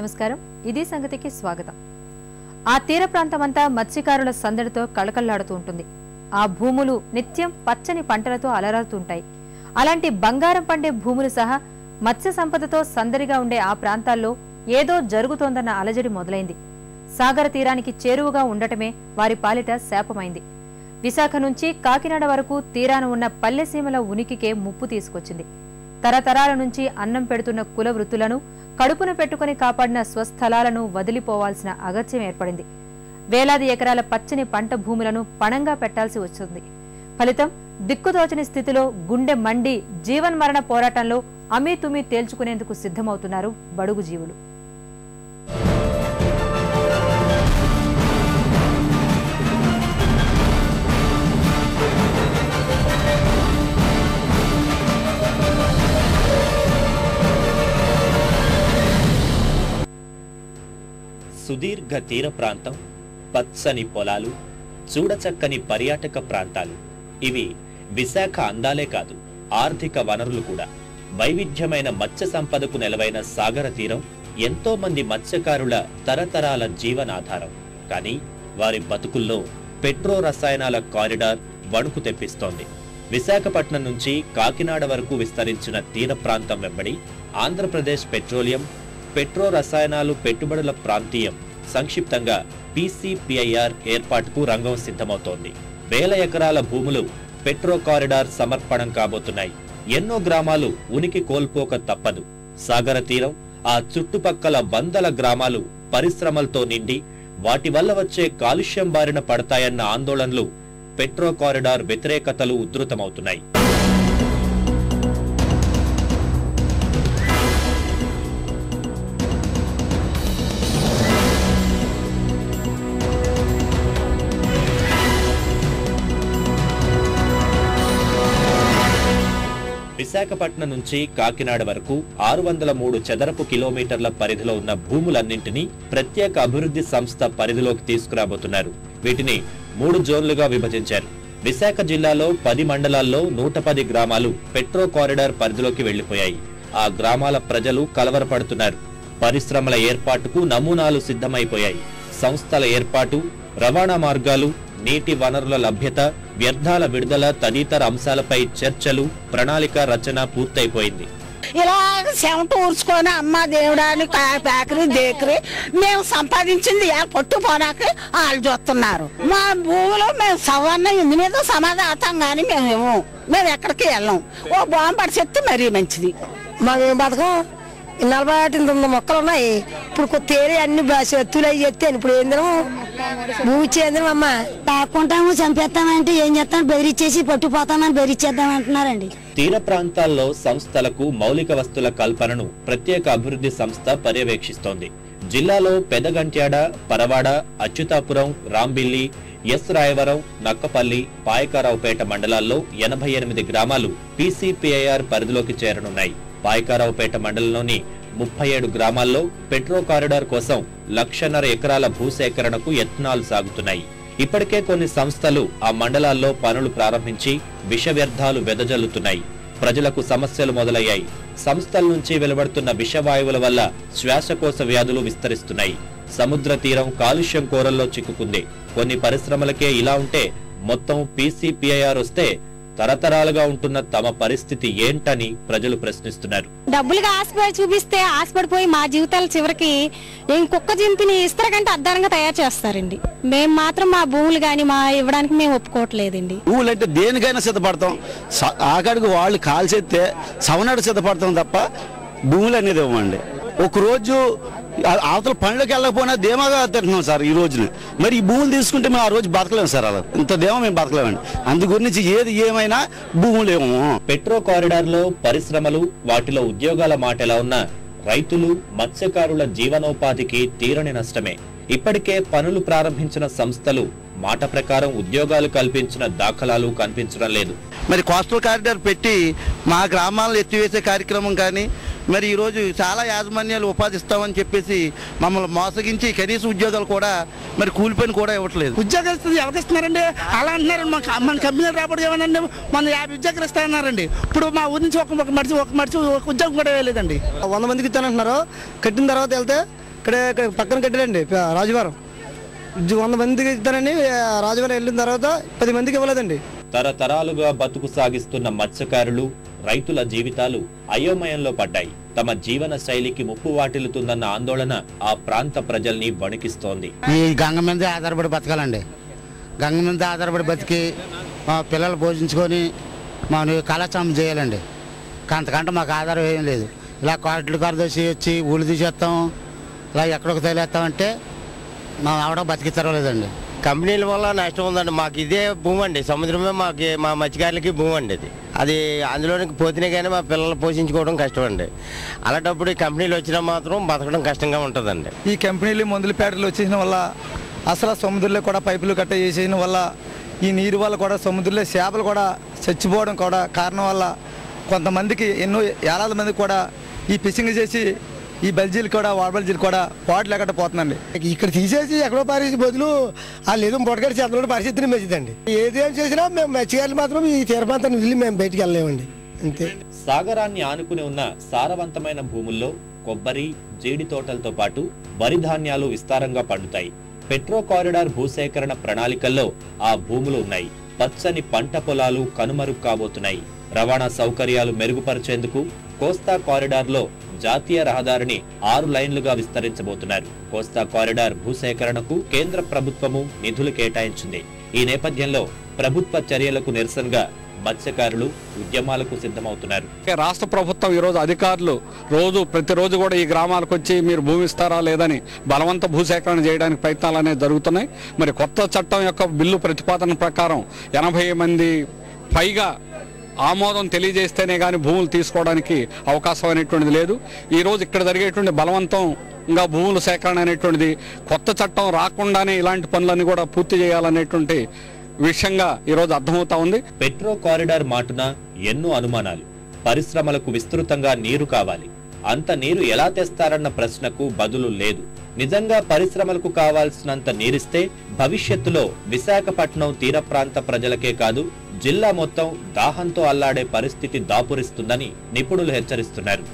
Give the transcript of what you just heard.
నమస్కారం. ఇదే సంగతికి స్వాగతం. ఆ తీర ప్రాంతమంతా మత్స్యకారుల సందడితో కళకళ్ళాడుతూ ఉంటుంది. ఆ భూములు నిత్యం పచ్చని పంటలతో అలరారుతుంటాయి. అలాంటి బంగారం పండే భూములు సహా మత్స్య సంపదతో సందడిగా ఉండే ఆ ప్రాంతాల్లో ఏదో జరుగుతోందన్న అలజడి మొదలైంది. సాగర తీరానికి చేరువగా ఉండటమే వారి పాలిట శాపమైంది. విశాఖ నుంచి కాకినాడ వరకు తీరాన ఉన్న పల్లెసీమల ఉనికికే ముప్పు తీసుకొచ్చింది. తరతరాల నుంచి అన్నం పెడుతున్న కుల వృత్తులను కడుపున పెట్టుకుని కాపాడిన స్వస్థలాలను వదిలిపోవాల్సిన అగత్యం ఏర్పడింది. వేలాది ఎకరాల పచ్చని పంట భూములను పణంగా పెట్టాల్సి వస్తుంది ఫలితం దిక్కుదోచని స్థితిలో గుండె మండి జీవన్మరణ పోరాటంలో అమీతుమీ తేల్చుకునేందుకు సిద్ధమవుతున్నారు బడుగు జీవులు. సుదీర్ఘ తీర ప్రాంతం పచ్చని పొలాలు చూడచక్కని పర్యాటక ప్రాంతాలు. ఇవి విశాఖ అందాలే కాదు ఆర్థిక వనరులు కూడా. వైవిధ్యమైన మత్స్య సంపదకు నెలవైన సాగర తీరం ఎంతో మంది మత్స్యకారుల తరతరాల జీవనాధారం. కానీ వారి బతుకుల్లో పెట్రో రసాయనాల కారిడార్ వణుకు తెప్పిస్తోంది. విశాఖపట్నం నుంచి కాకినాడ వరకు విస్తరించిన తీర ప్రాంతం వెంబడి ఆంధ్రప్రదేశ్ పెట్రోలియం పెట్రో రసాయనాలు పెట్టుబడుల ప్రాంతీయం సంక్షిప్తంగా పీసీపీఐఆర్ ఏర్పాటుకు రంగం సిద్ధమవుతోంది. వేల ఎకరాల భూములు పెట్రో కారిడార్ సమర్పణం కాబోతున్నాయి. ఎన్నో గ్రామాలు ఉనికి కోల్పోక తప్పదు. సాగర తీరం ఆ చుట్టుపక్కల వందల గ్రామాలు పరిశ్రమలతో నిండి వాటి వల్ల వచ్చే కాలుష్యం బారిన పడతాయన్న ఆందోళనలు పెట్రో కారిడార్ వ్యతిరేకతలు ఉధృతమవుతున్నాయి. విశాఖపట్నం నుంచి కాకినాడ వరకు ఆరు వందల మూడు చదరపు కిలోమీటర్ల పరిధిలో ఉన్న భూములన్నింటినీ ప్రత్యేక అభివృద్ధి సంస్థ పరిధిలోకి తీసుకురాబోతున్నారు. వీటిని మూడు జోన్లుగా విభజించారు. విశాఖ జిల్లాలో పది మండలాల్లో నూట పది గ్రామాలు పెట్రో కారిడార్ పరిధిలోకి వెళ్ళిపోయాయి ఆ గ్రామాల ప్రజలు కలవరపడుతున్నారు. పరిశ్రమల ఏర్పాటుకు నమూనాలు సిద్ధమైపోయాయి. సంస్థల ఏర్పాటు రవాణా మార్గాలు నీటి వనరుల లభ్యత వ్యర్థాల విడుదల తదితర అంశాలపై చర్చలు ప్రణాళిక రచన పూర్తయిపోయింది. ఇలా చెమట ఊర్చుకొని అమ్మ దేవుడాని పేకరి దేకరి మేము సంపాదించింది పొట్టు పోనాక వాళ్ళు చూస్తున్నారు. మా భూమిలో మేము సవన్న ఇందు మీద సమాధి అవుతాం కానీ మేము మేము ఎక్కడికి వెళ్ళం. ఓ బాంబు పడి చెప్తే మరీ మంచిది. మాకు బతకం నలభై ఒకటి ఇంత ఉన్న మొక్కలు ఉన్నాయి. ఇప్పుడు కొత్త ఏరియా అన్ని ఎత్తులు అవి చెప్తాను ఇప్పుడు ఏందిరం భూమి ఇచ్చేంద్రం అమ్మ తాకుంటాము చంపేస్తామంటే ఏం చేస్తాను బెదిరిచ్చేసి పట్టుపోతామని బెదిరిచ్చేద్దాం అంటున్నారండి. తీర ప్రాంతాల్లో సంస్థలకు మౌలిక వస్తుల కల్పనను ప్రత్యేక అభివృద్ధి సంస్థ పర్యవేక్షిస్తోంది. జిల్లాలో పెదగంట్యాడ పరవాడ అచ్యుతాపురం రాంబిల్లి ఎస్ రాయవరం నక్కపల్లి పాయకారావుపేట మండలాల్లో ఎనభై ఎనిమిది గ్రామాలు పీసీపీఐఆర్ పరిధిలోకి చేరనున్నాయి. పాయకారావుపేట మండలంలోని ముప్పై ఏడు గ్రామాల్లో పెట్రో కారిడార్ కోసం లక్షన్నర ఎకరాల భూసేకరణకు యత్నాలు సాగుతున్నాయి. ఇప్పటికే కొన్ని సంస్థలు ఆ మండలాల్లో పనులు ప్రారంభించి విష వ్యర్థాలు వెదజల్లుతున్నాయి. ప్రజలకు సమస్యలు మొదలయ్యాయి. సంస్థల నుంచి వెలువడుతున్న విషవాయువుల వల్ల శ్వాసకోశ వ్యాధులు విస్తరిస్తున్నాయి. సముద్ర తీరం కాలుష్యం కోరల్లో చిక్కుకుంది. కొన్ని పరిశ్రమలకే ఇలా ఉంటే మొత్తం పీసీపీఐఆర్ వస్తే తరతరాలుగా ఉంటున్న తమ పరిస్థితి ఏంటని ప్రజలు ప్రశ్నిస్తున్నారు. డబ్బులుగా ఆశపడి చూపిస్తే ఆశపడిపోయి మా జీవితాల చివరికి ఇంకొక జింపిని ఇస్తర కంటే అద్దారంగా తయారు చేస్తారండి. మేము మాత్రం మా భూములు కానీ మా ఇవ్వడానికి మేము ఒప్పుకోవట్లేదండి. భూములు అంటే దేనికైనా సిద్ధపడతాం. ఆఖరికి వాళ్ళు కాల్చేస్తే సవనాడు సిద్ధపడతాం తప్ప భూములు అనేది ఇవ్వండి ఒక రోజు ఆ- అవతల పనులకు వెళ్ళకపోయినా ధీమాగా తింటున్నాం సార్ ఈ రోజున. మరి ఈ భూములు తీసుకుంటే మేము ఆ రోజు బతకలేము సార్ అలా. ఇంత ధీమా మేము బతకలేమండి. అందు గురించి ఏది ఏమైనా భూములు ఏమో పెట్రో కారిడార్లో పరిశ్రమలు వాటిలో ఉద్యోగాల మాట ఎలా ఉన్నా రైతులు మత్స్యకారుల జీవనోపాధికి తీరని నష్టమే. ఇప్పటికే పనులు ప్రారంభించిన సంస్థలు మాట ప్రకారం ఉద్యోగాలు కల్పించిన దాఖలాలు కనిపించడం లేదు. మరి కోస్టల్ కారిడార్ పెట్టి మా గ్రామాలను ఎత్తివేసే కార్యక్రమం కానీ మరి ఈరోజు చాలా యాజమాన్యాలు ఉపాధి ఇస్తామని చెప్పేసి మమ్మల్ని మోసగించి కనీస ఉద్యోగాలు కూడా మరి కూలి పని కూడా ఇవ్వట్లేదు. ఉద్యోగాలు ఇస్తుంది ఎవరికి ఇస్తున్నారండి అలా అంటున్నారండి. మన మన కంపెనీలు రాబడి ఏమనండి? మన యాభై ఉద్యోగాలు ఇస్తారన్నారండి ఇప్పుడు మా ఊరి నుంచి ఒక ఒక మడిచి ఒక మడిచి ఒక ఉద్యోగం కూడా వేయలేదండి వంద మందికి ఇస్తానంటున్నారు కట్టిన తర్వాత వెళ్తే ఇక్కడే ఇక్కడ పక్కన కట్టారండి రాజువారం వంద మందికి ఇస్తారని ఆ, రాజువారం వెళ్ళిన తర్వాత పది మందికి ఇవ్వలేదండి. తరతరాలుగా బతుకు సాగిస్తున్న మత్స్యకారులు రైతుల జీవితాలు అయోమయంలో పడ్డాయి. తమ జీవన శైలికి ముప్పు వాటిల్లుతుందన్న ఆందోళన ఆ ప్రాంత ప్రజల్ని వణికిస్తోంది. ఈ గంగ మీద ఆధారపడి బతకాలండి. గంగ మీద ఆధారపడి బతికి మా పిల్లలు పోషించుకొని మనం కళాచారం చేయాలండి. అంతకంటే మాకు ఆధారం ఏం లేదు. ఇలా కాట్లు కరదోసి వచ్చి ఊళ్ళు తీసేస్తాం ఇలా ఎక్కడికి తగిలేస్తామంటే మా ఆవిడ బతికిస్తారో లేదండి. కంపెనీల వల్ల నష్టం ఉందండి. మాకు ఇదే భూమి అండి. సముద్రమే మాకు మా మత్స్యకారులకి భూమి అండి అది అది అందులోనికి పోతేనే కానీ మా పిల్లలు పోషించుకోవడం కష్టం అండి. అలాంటప్పుడు ఈ కంపెనీలు వచ్చినా మాత్రం బతకడం కష్టంగా ఉంటుందండి. ఈ కంపెనీలు మందుల ప్యాటర్లు వచ్చేసిన వల్ల అసలు సముద్రంలో కూడా పైపులు కట్ట చేసిన వల్ల ఈ నీరు వల్ల కూడా సముద్రంలో చేపలు కూడా చచ్చిపోవడం కూడా కారణం వల్ల కొంతమందికి ఎన్నో ఏలాది మంది కూడా ఈ ఫిషింగ్ చేసి ఈ బల్జీలు కూడా వాడబల్జీలు కూడా పాటు లేకుండా పోతుందండి. ఇక్కడ తీసేసి ఎక్కడో పారేసి బదులు వాళ్ళు ఏదో పొడగడి చేతలో పరిస్థితిని మంచిదండి ఏదేం చేసినా మేము మత్స్యకారులు మాత్రం ఈ తీరప్రాంతాన్ని వదిలి మేము బయటికి వెళ్ళలేమండి. అంతే. సాగరాన్ని ఆనుకుని ఉన్న సారవంతమైన భూముల్లో కొబ్బరి జీడి తోటలతో పాటు వరి ధాన్యాలు విస్తారంగా పండుతాయి. పెట్రో కారిడార్ భూసేకరణ ప్రణాళికల్లో ఆ భూములు ఉన్నాయి. పచ్చని పంట పొలాలు కనుమరుగు కాబోతున్నాయి. రవాణా సౌకర్యాలు మెరుగుపరిచేందుకు కోస్తా కారిడార్లో జాతీయ రహదారిని ఆరు లైన్లుగా విస్తరించబోతున్నారు. కోస్తా కారిడార్ భూసేకరణకు కేంద్ర ప్రభుత్వము నిధులు కేటాయించింది. ఈ నేపథ్యంలో ప్రభుత్వ చర్యలకు నిరసనగా మత్స్యకారులు ఉద్యమాలకు సిద్ధమవుతున్నారు. రాష్ట్ర ప్రభుత్వం ఈరోజు అధికారులు రోజు ప్రతిరోజు కూడా ఈ గ్రామాలకు వచ్చి మీరు భూమి ఇస్తారా లేదని బలవంత భూసేకరణ చేయడానికి ప్రయత్నాలు అనేవి జరుగుతున్నాయి. మరి కొత్త చట్టం యొక్క బిల్లు ప్రతిపాదన ప్రకారం ఎనభై మంది పైగా ఆమోదం తెలియజేస్తేనే కానీ భూములు తీసుకోవడానికి అవకాశం అనేటువంటిది లేదు ఈరోజు ఇక్కడ జరిగేటువంటి బలవంతం ఇంకా భూముల సేకరణ అనేటువంటిది కొత్త చట్టం రాకుండానే ఇలాంటి పనులన్నీ కూడా పూర్తి చేయాలనేటువంటి విషయంగా ఈరోజు అర్థమవుతా ఉంది. పెట్రో కారిడార్ మాటున ఎన్నో అనుమానాలు. పరిశ్రమలకు విస్తృతంగా నీరు కావాలి. అంత నీరు ఎలా తెస్తారన్న ప్రశ్నకు బదులు లేదు. నిజంగా పరిశ్రమలకు కావాల్సినంత నీరిస్తే భవిష్యత్తులో విశాఖపట్నం తీర ప్రాంత ప్రజలకే కాదు జిల్లా మొత్తం దాహంతో అల్లాడే పరిస్థితి దాపురిస్తుందని నిపుణులు హెచ్చరిస్తున్నారు.